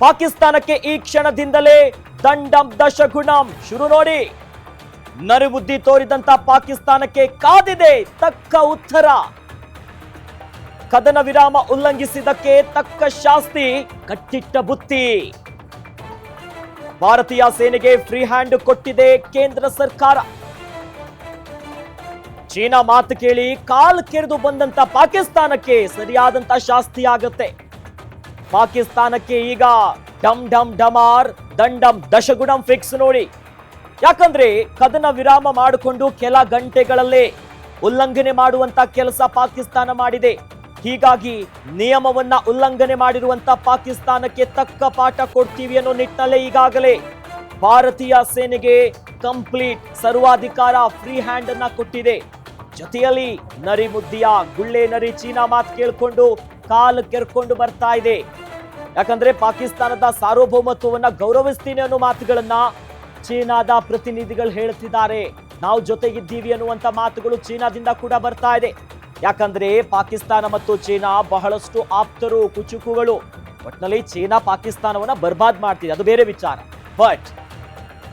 ಪಾಕಿಸ್ತಾನಕ್ಕೆ ಈ ಕ್ಷಣದಿಂದಲೇ ದಂಡಂ ದಶಗುಣಂ. ಶುರು ನೋಡಿ. ನರಿಬುದ್ಧಿ ತೋರಿದಂತ ಪಾಕಿಸ್ತಾನಕ್ಕೆ ಕಾದಿದೆ ತಕ್ಕ ಉತ್ತರ. ಕದನ ವಿರಾಮ ಉಲ್ಲಂಘಿಸಿದಕ್ಕೆ ತಕ್ಕ ಶಾಸ್ತಿ, ಕಟ್ಟಿಟ್ಟ ಬುತ್ತಿ. ಭಾರತೀಯ ಸೇನೆಗೆ ಫ್ರೀ ಹ್ಯಾಂಡ್ ಕೊಟ್ಟಿದೆ ಕೇಂದ್ರ ಸರ್ಕಾರ. ಚೀನಾ ಮಾತು ಕೇಳಿ ಕಾಲ್ ಕೆರೆದು ಬಂದಂತ ಪಾಕಿಸ್ತಾನಕ್ಕೆ ಸರಿಯಾದಂತ ಶಾಸ್ತಿ ಆಗತ್ತೆ. ಪಾಕಿಸ್ತಾನಕ್ಕೆ ಈಗ ಡಮ್ ಡಮ್ ಡಮಾರ್ ದಂಡಂ ದಶಗುಣಂ ಫಿಕ್ಸ್ ನೋಡಿ. ಯಾಕಂದ್ರೆ ಕದನ ವಿರಾಮ ಮಾಡಿಕೊಂಡು ಕೆಲ ಗಂಟೆಗಳಲ್ಲೇ ಉಲ್ಲಂಘನೆ ಮಾಡುವಂತ ಕೆಲಸ ಪಾಕಿಸ್ತಾನ ಮಾಡಿದೆ. ಹೀಗಾಗಿ ನಿಯಮವನ್ನ ಉಲ್ಲಂಘನೆ ಮಾಡಿರುವಂತ ಪಾಕಿಸ್ತಾನಕ್ಕೆ ತಕ್ಕ ಪಾಠ ಕೊಡ್ತೀವಿ ಅನ್ನೋ ನಿಟ್ಟಿನಲ್ಲೇ ಈಗಾಗಲೇ ಭಾರತೀಯ ಸೇನೆಗೆ ಕಂಪ್ಲೀಟ್ ಸರ್ವಾಧಿಕಾರ ಫ್ರೀ ಹ್ಯಾಂಡ್ ಅನ್ನ ಕೊಟ್ಟಿದೆ. ಜೊತೆಯಲ್ಲಿ ನರಿ ಮುದ್ದಿಯ ಗುಳ್ಳೆ ನರಿ ಚೀನಾ ಮಾತು ಕೇಳ್ಕೊಂಡು ಕಾಲು ಕೆರ್ಕೊಂಡು ಬರ್ತಾ ಇದೆ. ಯಾಕಂದ್ರೆ ಪಾಕಿಸ್ತಾನದ ಸಾರ್ವಭೌಮತ್ವವನ್ನ ಗೌರವಿಸ್ತೀನಿ ಅನ್ನೋ ಮಾತುಗಳನ್ನ ಚೀನಾದ ಪ್ರತಿನಿಧಿಗಳು ಹೇಳ್ತಿದ್ದಾರೆ. ನಾವು ಜೊತೆಗಿದ್ದೀವಿ ಅನ್ನುವಂತ ಮಾತುಗಳು ಚೀನಾದಿಂದ ಕೂಡ ಬರ್ತಾ ಇದೆ. ಯಾಕಂದ್ರೆ ಪಾಕಿಸ್ತಾನ ಮತ್ತು ಚೀನಾ ಬಹಳಷ್ಟು ಆಪ್ತರು, ಕುಚುಕುಗಳು, ಒಟ್ನಲ್ಲಿ ಚೀನಾ ಪಾಕಿಸ್ತಾನವನ್ನ ಬರ್ಬಾದ್ ಮಾಡ್ತಿದೆ. ಅದು ಬೇರೆ ವಿಚಾರ. ಬಟ್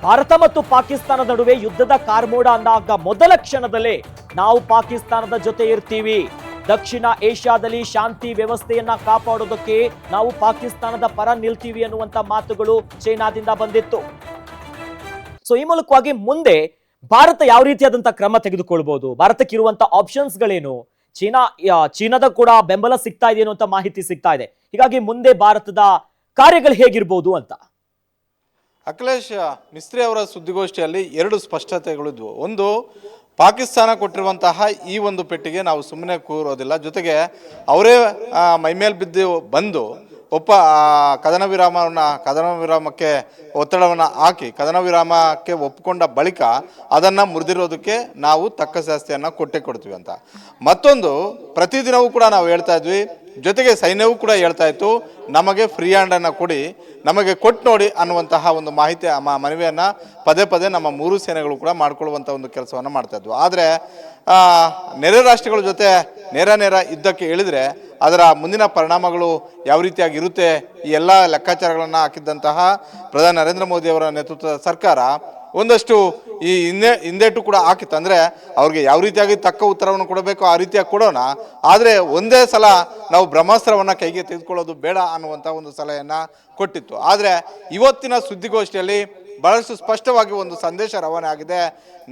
ಭಾರತ ಮತ್ತು ಪಾಕಿಸ್ತಾನದ ನಡುವೆ ಯುದ್ಧದ ಕಾರ್ಮೋಡ ಅಂದಾಗ ಮೊದಲ ಕ್ಷಣದಲ್ಲೇ ನಾವು ಪಾಕಿಸ್ತಾನದ ಜೊತೆ ಇರ್ತೀವಿ. ದಕ್ಷಿಣ ಏಷ್ಯಾದಲ್ಲಿ ಶಾಂತಿ ವ್ಯವಸ್ಥೆಯನ್ನ ಕಾಪಾಡೋದಕ್ಕೆ ನಾವು ಪಾಕಿಸ್ತಾನದ ಪರ ನಿಲ್ತೀವಿ ಅನ್ನುವಂತ ಮಾತುಗಳು ಚೈನಾದಿಂದ ಬಂದಿತ್ತು. ಸೊ ಈ ಮೂಲಕವಾಗಿ ಮುಂದೆ ಭಾರತ ಯಾವ ರೀತಿಯಾದಂತಹ ಕ್ರಮ ತೆಗೆದುಕೊಳ್ಬಹುದು ಆಪ್ಷನ್ಸ್ ಆಪ್ಷನ್ಸ್ಗಳೇನು ಚೀನಾ ಚೀನಾದ ಕೂಡ ಬೆಂಬಲ ಸಿಗ್ತಾ ಇದೆ ಅನ್ನುವಂತ ಮಾಹಿತಿ ಸಿಗ್ತಾ ಇದೆ. ಹೀಗಾಗಿ ಮುಂದೆ ಭಾರತದ ಕಾರ್ಯಗಳು ಹೇಗಿರ್ಬೋದು ಅಂತ? ಅಖಿಲೇಶ್, ಮಿಸ್ತ್ರಿ ಅವರ ಸುದ್ದಿಗೋಷ್ಠಿಯಲ್ಲಿ ಎರಡು ಸ್ಪಷ್ಟತೆಗಳಿದ್ವು ಒಂದು ಪಾಕಿಸ್ತಾನ ಕೊಟ್ಟಿರುವಂತಹ ಈ ಒಂದು ಪೆಟ್ಟಿಗೆ ನಾವು ಸುಮ್ಮನೆ ಕೂರೋದಿಲ್ಲ. ಜೊತೆಗೆ ಅವರೇ ಮೈಮೇಲೆ ಬಿದ್ದು ಬಂದು ಒಪ್ಪ ಕದನ ವಿರಾಮವನ್ನು, ಕದನ ವಿರಾಮಕ್ಕೆ ಒತ್ತಡವನ್ನು ಹಾಕಿ, ಕದನ ವಿರಾಮಕ್ಕೆ ಒಪ್ಪಿಕೊಂಡ ಬಳಿಕ ಅದನ್ನು ಮುರಿದಿರೋದಕ್ಕೆ ನಾವು ತಕ್ಕ ಶಾಸ್ತಿಯನ್ನು ಕೊಟ್ಟೆ ಕೊಡ್ತೀವಿ ಅಂತ. ಮತ್ತೊಂದು ಪ್ರತಿದಿನವೂ ಕೂಡ ನಾವು ಹೇಳ್ತಾ ಇದ್ವಿ. ಜೊತೆಗೆ ಸೈನ್ಯವೂ ಕೂಡ ಹೇಳ್ತಾ ಇತ್ತು. ನಮಗೆ ಫ್ರೀ ಹ್ಯಾಂಡನ್ನು ಕೊಡಿ. ನಮಗೆ ಕೊಟ್ಟು ನೋಡಿ ಅನ್ನುವಂತಹ ಒಂದು ಮಾಹಿತಿ ಮನವಿಯನ್ನು ಪದೇ ಪದೇ ನಮ್ಮ ಮೂರು ಸೇನೆಗಳು ಕೂಡ ಮಾಡಿಕೊಳ್ಳುವಂಥ ಒಂದು ಕೆಲಸವನ್ನು ಮಾಡ್ತಾ ಇದ್ವು. ಆದರೆ ನೆರೆ ರಾಷ್ಟ್ರಗಳ ಜೊತೆ ನೇರ ನೇರ ಯುದ್ಧಕ್ಕೆ ಇಳಿದರೆ ಅದರ ಮುಂದಿನ ಪರಿಣಾಮಗಳು ಯಾವ ರೀತಿಯಾಗಿ ಇರುತ್ತೆ? ಈ ಎಲ್ಲ ಲೆಕ್ಕಾಚಾರಗಳನ್ನು ಹಾಕಿದ್ದಂತಹ ಪ್ರಧಾನಿ ನರೇಂದ್ರ ಮೋದಿಯವರ ನೇತೃತ್ವದ ಸರ್ಕಾರ ಒಂದಷ್ಟು ಈ ಹಿಂದೆ ಹಿಂದೇಟು ಕೂಡ ಹಾಕಿತ್ತು. ಅಂದರೆ ಅವ್ರಿಗೆ ಯಾವ ರೀತಿಯಾಗಿ ತಕ್ಕ ಉತ್ತರವನ್ನು ಕೊಡಬೇಕು ಆ ರೀತಿಯಾಗಿ ಕೊಡೋಣ. ಆದರೆ ಒಂದೇ ಸಲ ನಾವು ಬ್ರಹ್ಮಾಸ್ತ್ರವನ್ನು ಕೈಗೆ ತೆಗೆದುಕೊಳ್ಳೋದು ಬೇಡ ಅನ್ನುವಂಥ ಒಂದು ಸಲಹೆಯನ್ನು ಕೊಟ್ಟಿತ್ತು. ಆದರೆ ಇವತ್ತಿನ ಸುದ್ದಿಗೋಷ್ಠಿಯಲ್ಲಿ ಬಹಳಷ್ಟು ಸ್ಪಷ್ಟವಾಗಿ ಒಂದು ಸಂದೇಶ ರವಾನೆ ಆಗಿದೆ.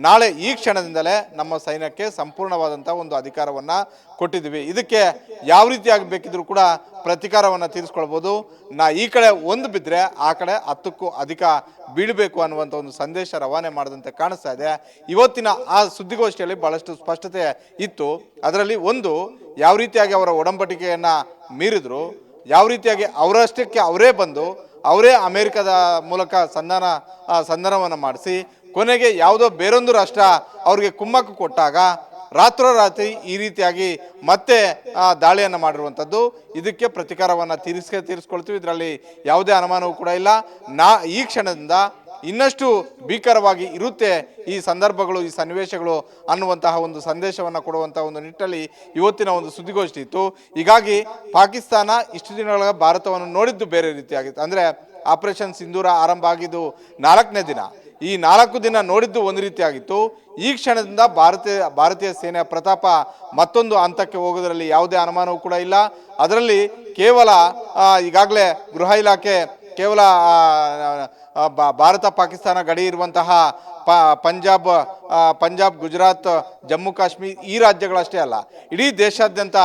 ನಾಳೆ ಈ ಕ್ಷಣದಿಂದಲೇ ನಮ್ಮ ಸೈನ್ಯಕ್ಕೆ ಸಂಪೂರ್ಣವಾದಂಥ ಒಂದು ಅಧಿಕಾರವನ್ನು ಕೊಟ್ಟಿದ್ದೀವಿ. ಇದಕ್ಕೆ ಯಾವ ರೀತಿಯಾಗಿ ಬೇಕಿದ್ರೂ ಕೂಡ ಪ್ರತಿಕಾರವನ್ನು ತೀರಿಸ್ಕೊಳ್ಬೋದು. ನಾ ಈ ಕಡೆ ಒಂದು ಬಿದ್ದರೆ ಆ ಕಡೆ ಹತ್ತಕ್ಕೂ ಅಧಿಕ ಬೀಳಬೇಕು ಅನ್ನುವಂಥ ಒಂದು ಸಂದೇಶ ರವಾನೆ ಮಾಡಿದಂತೆ ಕಾಣಿಸ್ತಾ ಇದೆ. ಇವತ್ತಿನ ಆ ಸುದ್ದಿಗೋಷ್ಠಿಯಲ್ಲಿ ಬಹಳಷ್ಟು ಸ್ಪಷ್ಟತೆ ಇತ್ತು. ಅದರಲ್ಲಿ ಒಂದು, ಯಾವ ರೀತಿಯಾಗಿ ಅವರ ಒಡಂಬಡಿಕೆಯನ್ನು ಮೀರಿದ್ರು, ಯಾವ ರೀತಿಯಾಗಿ ಅವರಷ್ಟಕ್ಕೆ ಅವರೇ ಬಂದು ಅವರೇ ಅಮೆರಿಕದ ಮೂಲಕ ಸಂಧಾನ ಸಂಧಾನವನ್ನು ಮಾಡಿಸಿ, ಕೊನೆಗೆ ಯಾವುದೋ ಬೇರೊಂದು ರಾಷ್ಟ್ರ ಅವ್ರಿಗೆ ಕುಮ್ಮಕ್ಕು ಕೊಟ್ಟಾಗ ರಾತ್ರೋರಾತ್ರಿ ಈ ರೀತಿಯಾಗಿ ಮತ್ತೆ ದಾಳಿಯನ್ನು ಮಾಡಿರುವಂಥದ್ದು. ಇದಕ್ಕೆ ಪ್ರತಿಕಾರವನ್ನು ತೀರಿಸ್ಕೆ, ತೀರಿಸ್ಕೊಳ್ತೀವಿ. ಇದರಲ್ಲಿ ಯಾವುದೇ ಅನುಮಾನವೂ ಕೂಡ ಇಲ್ಲ. ನಾ, ಈ ಕ್ಷಣದಿಂದ ಇನ್ನಷ್ಟು ಭೀಕರವಾಗಿ ಇರುತ್ತೆ ಈ ಸಂದರ್ಭಗಳು, ಈ ಸನ್ನಿವೇಶಗಳು ಅನ್ನುವಂತಹ ಒಂದು ಸಂದೇಶವನ್ನು ಕೊಡುವಂತಹ ಒಂದು ನಿಟ್ಟಲ್ಲಿ ಇವತ್ತಿನ ಒಂದು ಸುದ್ದಿಗೋಷ್ಠಿ ಇತ್ತು. ಹೀಗಾಗಿ ಪಾಕಿಸ್ತಾನ ಇಷ್ಟು ದಿನಗಳ ಭಾರತವನ್ನು ನೋಡಿದ್ದು ಬೇರೆ ರೀತಿಯಾಗಿತ್ತು. ಅಂದರೆ ಆಪರೇಷನ್ ಸಿಂಧೂರ ಆರಂಭ ಆಗಿದ್ದು ನಾಲ್ಕನೇ ದಿನ. ಈ ನಾಲ್ಕು ದಿನ ನೋಡಿದ್ದು ಒಂದು ರೀತಿಯಾಗಿತ್ತು. ಈ ಕ್ಷಣದಿಂದ ಭಾರತೀಯ ಭಾರತೀಯ ಸೇನೆಯ ಪ್ರತಾಪ ಮತ್ತೊಂದು ಹಂತಕ್ಕೆ ಹೋಗೋದರಲ್ಲಿ ಯಾವುದೇ ಅನುಮಾನವೂ ಕೂಡ ಇಲ್ಲ. ಅದರಲ್ಲಿ ಕೇವಲ ಈಗಾಗಲೇ ಗೃಹ ಇಲಾಖೆ ಕೇವಲ ಭಾರತ ಪಾಕಿಸ್ತಾನ ಗಡಿ ಇರುವಂತಹ ಪ ಪಂಜಾಬ್ ಪಂಜಾಬ್, ಗುಜರಾತ್, ಜಮ್ಮು, ಕಾಶ್ಮೀರ್ ಈ ರಾಜ್ಯಗಳಷ್ಟೇ ಅಲ್ಲ. ಇಡೀ ದೇಶಾದ್ಯಂತ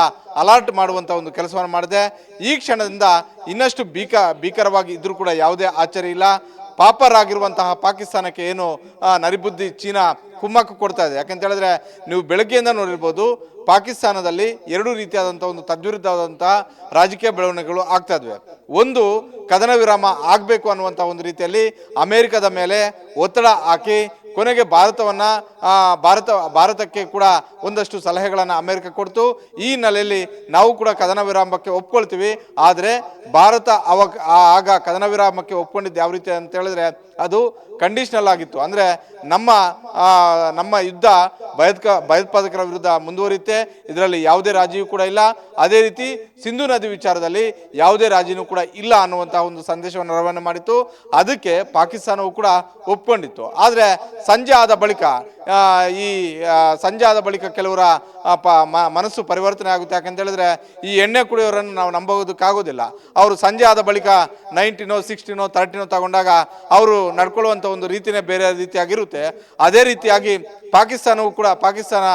ಅಲರ್ಟ್ ಮಾಡುವಂಥ ಒಂದು ಕೆಲಸವನ್ನು ಮಾಡಿದೆ. ಈ ಕ್ಷಣದಿಂದ ಇನ್ನಷ್ಟು ಭೀಕ ಭೀಕರವಾಗಿ ಇದ್ದರೂ ಕೂಡ ಯಾವುದೇ ಆಚರಿ ಇಲ್ಲ. ಪಾಪರಾಗಿರುವಂತಹ ಪಾಕಿಸ್ತಾನಕ್ಕೆ ಏನು ನರಿಬುದ್ಧಿ ಚೀನಾ ಕುಮ್ಮಕ್ಕು ಕೊಡ್ತಾ ಇದೆ. ಯಾಕಂತ ಹೇಳಿದ್ರೆ, ನೀವು ಬೆಳಗ್ಗೆಯಿಂದ ನೋಡಿರ್ಬೋದು, ಪಾಕಿಸ್ತಾನದಲ್ಲಿ ಎರಡು ರೀತಿಯಾದಂಥ ಒಂದು ತದ್ವಿರುದ್ಧವಾದಂತಹ ರಾಜಕೀಯ ಬೆಳವಣಿಗೆಗಳು ಆಗ್ತಾ ಇದ್ವೆ. ಒಂದು, ಕದನ ವಿರಾಮ ಆಗಬೇಕು ಅನ್ನುವಂಥ ಒಂದು ರೀತಿಯಲ್ಲಿ ಅಮೆರಿಕದ ಮೇಲೆ ಒತ್ತಡ ಹಾಕಿ ಕೊನೆಗೆ ಭಾರತವನ್ನು ಭಾರತ, ಭಾರತಕ್ಕೆ ಕೂಡ ಒಂದಷ್ಟು ಸಲಹೆಗಳನ್ನು ಅಮೆರಿಕ ಕೊಡ್ತು. ಈ ಹಿನ್ನೆಲೆಯಲ್ಲಿ ನಾವು ಕೂಡ ಕದನ ವಿರಾಮಕ್ಕೆ ಒಪ್ಕೊಳ್ತೀವಿ. ಆದರೆ ಭಾರತ ಅವಾಗ ಆಗ ಕದನ ವಿರಾಮಕ್ಕೆ ಒಪ್ಕೊಂಡಿದ್ದು ಯಾವ ರೀತಿ ಅಂತ ಹೇಳಿದ್ರೆ ಅದು ಕಂಡೀಷನಲ್ ಆಗಿತ್ತು. ಅಂದರೆ ನಮ್ಮ ನಮ್ಮ ಯುದ್ಧ ಭಯೋತ್ಕ, ಭಯೋತ್ಪಾದಕರ ವಿರುದ್ಧ ಮುಂದುವರಿಯುತ್ತೆ. ಇದರಲ್ಲಿ ಯಾವುದೇ ರಾಜಿಯೂ ಕೂಡ ಇಲ್ಲ. ಅದೇ ರೀತಿ ಸಿಂಧು ನದಿ ವಿಚಾರದಲ್ಲಿ ಯಾವುದೇ ರಾಜಿನೂ ಕೂಡ ಇಲ್ಲ ಅನ್ನುವಂತಹ ಒಂದು ಸಂದೇಶವನ್ನು ರವಾನೆ ಮಾಡಿತ್ತು. ಅದಕ್ಕೆ ಪಾಕಿಸ್ತಾನವು ಕೂಡ ಒಪ್ಕೊಂಡಿತ್ತು. ಆದರೆ ಸಂಜೆ ಆದ ಬಳಿಕ ಈ ಸಂಜೆ ಆದ ಬಳಿಕ ಕೆಲವರ ಪ ಮನಸ್ಸು ಪರಿವರ್ತನೆ ಆಗುತ್ತೆ. ಯಾಕಂತೇಳಿದ್ರೆ ಈ ಎಣ್ಣೆ ಕುಡಿಯೋರನ್ನು ನಾವು ನಂಬೋದಕ್ಕಾಗೋದಿಲ್ಲ ಅವರು ಸಂಜೆ ಆದ ಬಳಿಕ ನೈನ್ಟೀನೋ, ಸಿಕ್ಸ್ಟಿನೋ ತರ್ಟಿನೋ ತಗೊಂಡಾಗ ಅವರು ನಡ್ಕೊಳ್ಳುವಂಥ ಒಂದು ರೀತಿಯೇ ಬೇರೆ ರೀತಿಯಾಗಿರುತ್ತೆ. ಅದೇ ರೀತಿಯಾಗಿ ಪಾಕಿಸ್ತಾನವು ಕೂಡ ಪಾಕಿಸ್ತಾನ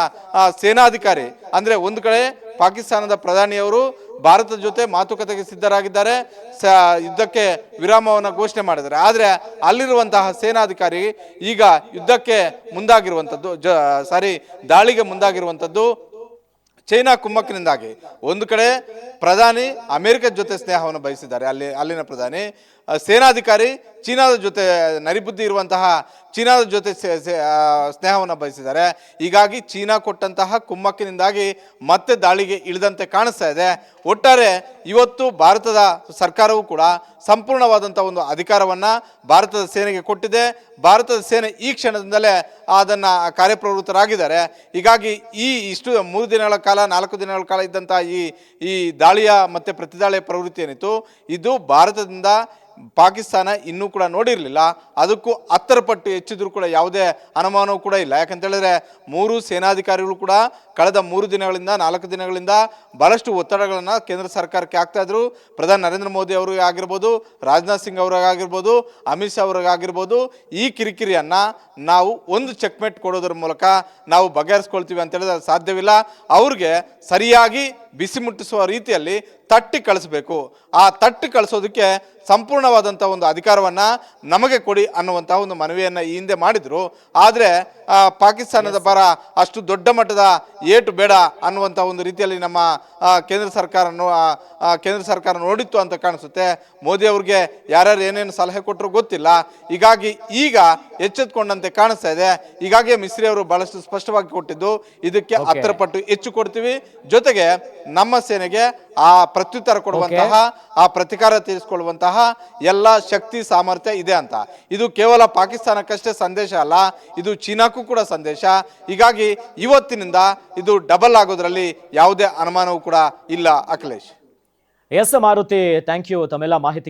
ಸೇನಾಧಿಕಾರಿ, ಅಂದರೆ ಒಂದು ಕಡೆ ಪಾಕಿಸ್ತಾನದ ಪ್ರಧಾನಿಯವರು ಭಾರತದ ಜೊತೆ ಮಾತುಕತೆಗೆ ಸಿದ್ಧರಾಗಿದ್ದಾರೆ. ಸ, ಯುದ್ಧಕ್ಕೆ ವಿರಾಮವನ್ನು ಘೋಷಣೆ ಮಾಡಿದ್ದಾರೆ. ಆದರೆ ಅಲ್ಲಿರುವಂತಹ ಸೇನಾಧಿಕಾರಿ ಈಗ ಯುದ್ಧಕ್ಕೆ ಮುಂದಾಗಿರುವಂಥದ್ದು ಜ, ಸಾರಿ, ದಾಳಿಗೆ ಮುಂದಾಗಿರುವಂಥದ್ದು ಚೈನಾ ಕುಮ್ಮಕ್ಕಿನಿಂದಾಗಿ. ಒಂದು ಕಡೆ ಪ್ರಧಾನಿ ಅಮೆರಿಕದ ಜೊತೆ ಸ್ನೇಹವನ್ನು ಬಯಸಿದ್ದಾರೆ. ಅಲ್ಲಿ, ಅಲ್ಲಿನ ಪ್ರಧಾನಿ. ಸೇನಾಧಿಕಾರಿ ಚೀನಾದ ಜೊತೆ ನರಿಬುದ್ಧಿ ಇರುವಂತಹ ಚೀನಾದ ಜೊತೆ ಸ್ನೇಹವನ್ನು ಬಯಸಿದ್ದಾರೆ. ಹೀಗಾಗಿ ಚೀನಾ ಕೊಟ್ಟಂತಹ ಕುಮ್ಮಕ್ಕಿನಿಂದಾಗಿ ಮತ್ತೆ ದಾಳಿಗೆ ಇಳಿದಂತೆ ಕಾಣಿಸ್ತಾ ಇದೆ. ಒಟ್ಟಾರೆ ಇವತ್ತು ಭಾರತದ ಸರ್ಕಾರವು ಕೂಡ ಸಂಪೂರ್ಣವಾದಂಥ ಒಂದು ಅಧಿಕಾರವನ್ನು ಭಾರತದ ಸೇನೆಗೆ ಕೊಟ್ಟಿದೆ. ಭಾರತದ ಸೇನೆ ಈ ಕ್ಷಣದಿಂದಲೇ ಅದನ್ನು ಕಾರ್ಯಪ್ರವೃತ್ತರಾಗಿದ್ದಾರೆ. ಹೀಗಾಗಿ ಈ ಇಷ್ಟು ಮೂರು ದಿನಗಳ ಕಾಲ, ನಾಲ್ಕು ದಿನಗಳ ಕಾಲ ಇದ್ದಂಥ ಈ ಈ ದಾಳಿಯ ಮತ್ತು ಪ್ರತಿದಾಳಿಯ ಪ್ರವೃತ್ತಿ ಏನಿತ್ತು? ಇದು ಭಾರತದಿಂದ ಪಾಕಿಸ್ತಾನ ಇನ್ನೂ ಕೂಡ ನೋಡಿರಲಿಲ್ಲ. ಅದಕ್ಕೂ ಹತ್ತರ ಪಟ್ಟು ಹೆಚ್ಚಿದ್ರು ಕೂಡ ಯಾವುದೇ ಅನುಮಾನವೂ ಕೂಡ ಇಲ್ಲ. ಯಾಕಂತ ಹೇಳಿದ್ರೆ ಮೂರು ಸೇನಾಧಿಕಾರಿಗಳು ಕೂಡ ಕಳೆದ ಮೂರು ದಿನಗಳಿಂದ, ನಾಲ್ಕು ದಿನಗಳಿಂದ ಬಹಳಷ್ಟು ಒತ್ತಡಗಳನ್ನು ಕೇಂದ್ರ ಸರ್ಕಾರಕ್ಕೆ ಆಗ್ತಾ ಇದ್ರು. ಪ್ರಧಾನಿ ನರೇಂದ್ರ ಮೋದಿ ಅವ್ರಿಗೆ ಆಗಿರ್ಬೋದು, ರಾಜನಾಥ್ ಸಿಂಗ್ ಅವ್ರಿಗಾಗಿರ್ಬೋದು ಅಮಿತ್ ಶಾ ಅವ್ರಿಗಾಗಿರ್ಬೋದು ಈ ಕಿರಿಕಿರಿಯನ್ನು ನಾವು ಒಂದು ಚೆಕ್ಮೆಟ್ ಕೊಡೋದ್ರ ಮೂಲಕ ನಾವು ಬಗೆಹರಿಸ್ಕೊಳ್ತೀವಿ ಅಂತ ಹೇಳಿದ್ರೆ ಸಾಧ್ಯವಿಲ್ಲ. ಅವ್ರಿಗೆ ಸರಿಯಾಗಿ ಬಿಸಿ ಮುಟ್ಟಿಸುವ ರೀತಿಯಲ್ಲಿ ತಟ್ಟಿ ಕಳಿಸ್ಬೇಕು. ಆ ತಟ್ಟಿ ಕಳಿಸೋದಕ್ಕೆ ಸಂಪೂರ್ಣವಾದಂಥ ಒಂದು ಅಧಿಕಾರವನ್ನು ನಮಗೆ ಕೊಡಿ ಅನ್ನುವಂಥ ಒಂದು ಮನವಿಯನ್ನು ಈ ಹಿಂದೆ ಮಾಡಿದರು. ಆದರೆ ಪಾಕಿಸ್ತಾನದ ಪರ ಅಷ್ಟು ದೊಡ್ಡ ಮಟ್ಟದ ಏಟು ಬೇಡ ಅನ್ನುವಂಥ ಒಂದು ರೀತಿಯಲ್ಲಿ ನಮ್ಮ ಕೇಂದ್ರ ಸರ್ಕಾರ ಕೇಂದ್ರ ಸರ್ಕಾರ ನೋಡಿತ್ತು ಅಂತ ಕಾಣಿಸುತ್ತೆ. ಮೋದಿ ಅವ್ರಿಗೆ ಯಾರ್ಯಾರು ಏನೇನು ಸಲಹೆ ಕೊಟ್ಟರು ಗೊತ್ತಿಲ್ಲ. ಹೀಗಾಗಿ ಈಗ ಎಚ್ಚೆತ್ಕೊಂಡಂತೆ ಕಾಣಿಸ್ತಾ ಇದೆ. ಹೀಗಾಗಿ ಮಿಸ್ರಿ ಅವರು ಬಹಳಷ್ಟು ಸ್ಪಷ್ಟವಾಗಿ ಕೊಟ್ಟಿದ್ದು ಇದಕ್ಕೆ ಹತ್ತರ ಪಟ್ಟು ಹೆಚ್ಚು ಕೊಡ್ತೀವಿ. ಜೊತೆಗೆ ನಮ್ಮ ಸೇನೆಗೆ ಆ ಪ್ರತ್ಯುತ್ತರ ಕೊಡುವಂತಹ ಆ ಪ್ರತಿಕಾರ ತೀರಿಸಿಕೊಳ್ಳುವಂತಹ ಎಲ್ಲ ಶಕ್ತಿ ಸಾಮರ್ಥ್ಯ ಇದೆ ಅಂತ. ಇದು ಕೇವಲ ಪಾಕಿಸ್ತಾನಕ್ಕಷ್ಟೇ ಸಂದೇಶ ಅಲ್ಲ ಇದು ಚೀನಾಕ್ಕೂ ಕೂಡ ಸಂದೇಶ. ಹೀಗಾಗಿ ಇವತ್ತಿನಿಂದ ಇದು ಡಬಲ್ ಆಗೋದ್ರಲ್ಲಿ ಯಾವುದೇ ಅನುಮಾನವೂ ಕೂಡ ಇಲ್ಲ Akhilesh. S Maruti thank you ತಮ್ಮೆಲ್ಲ ಮಾಹಿತಿ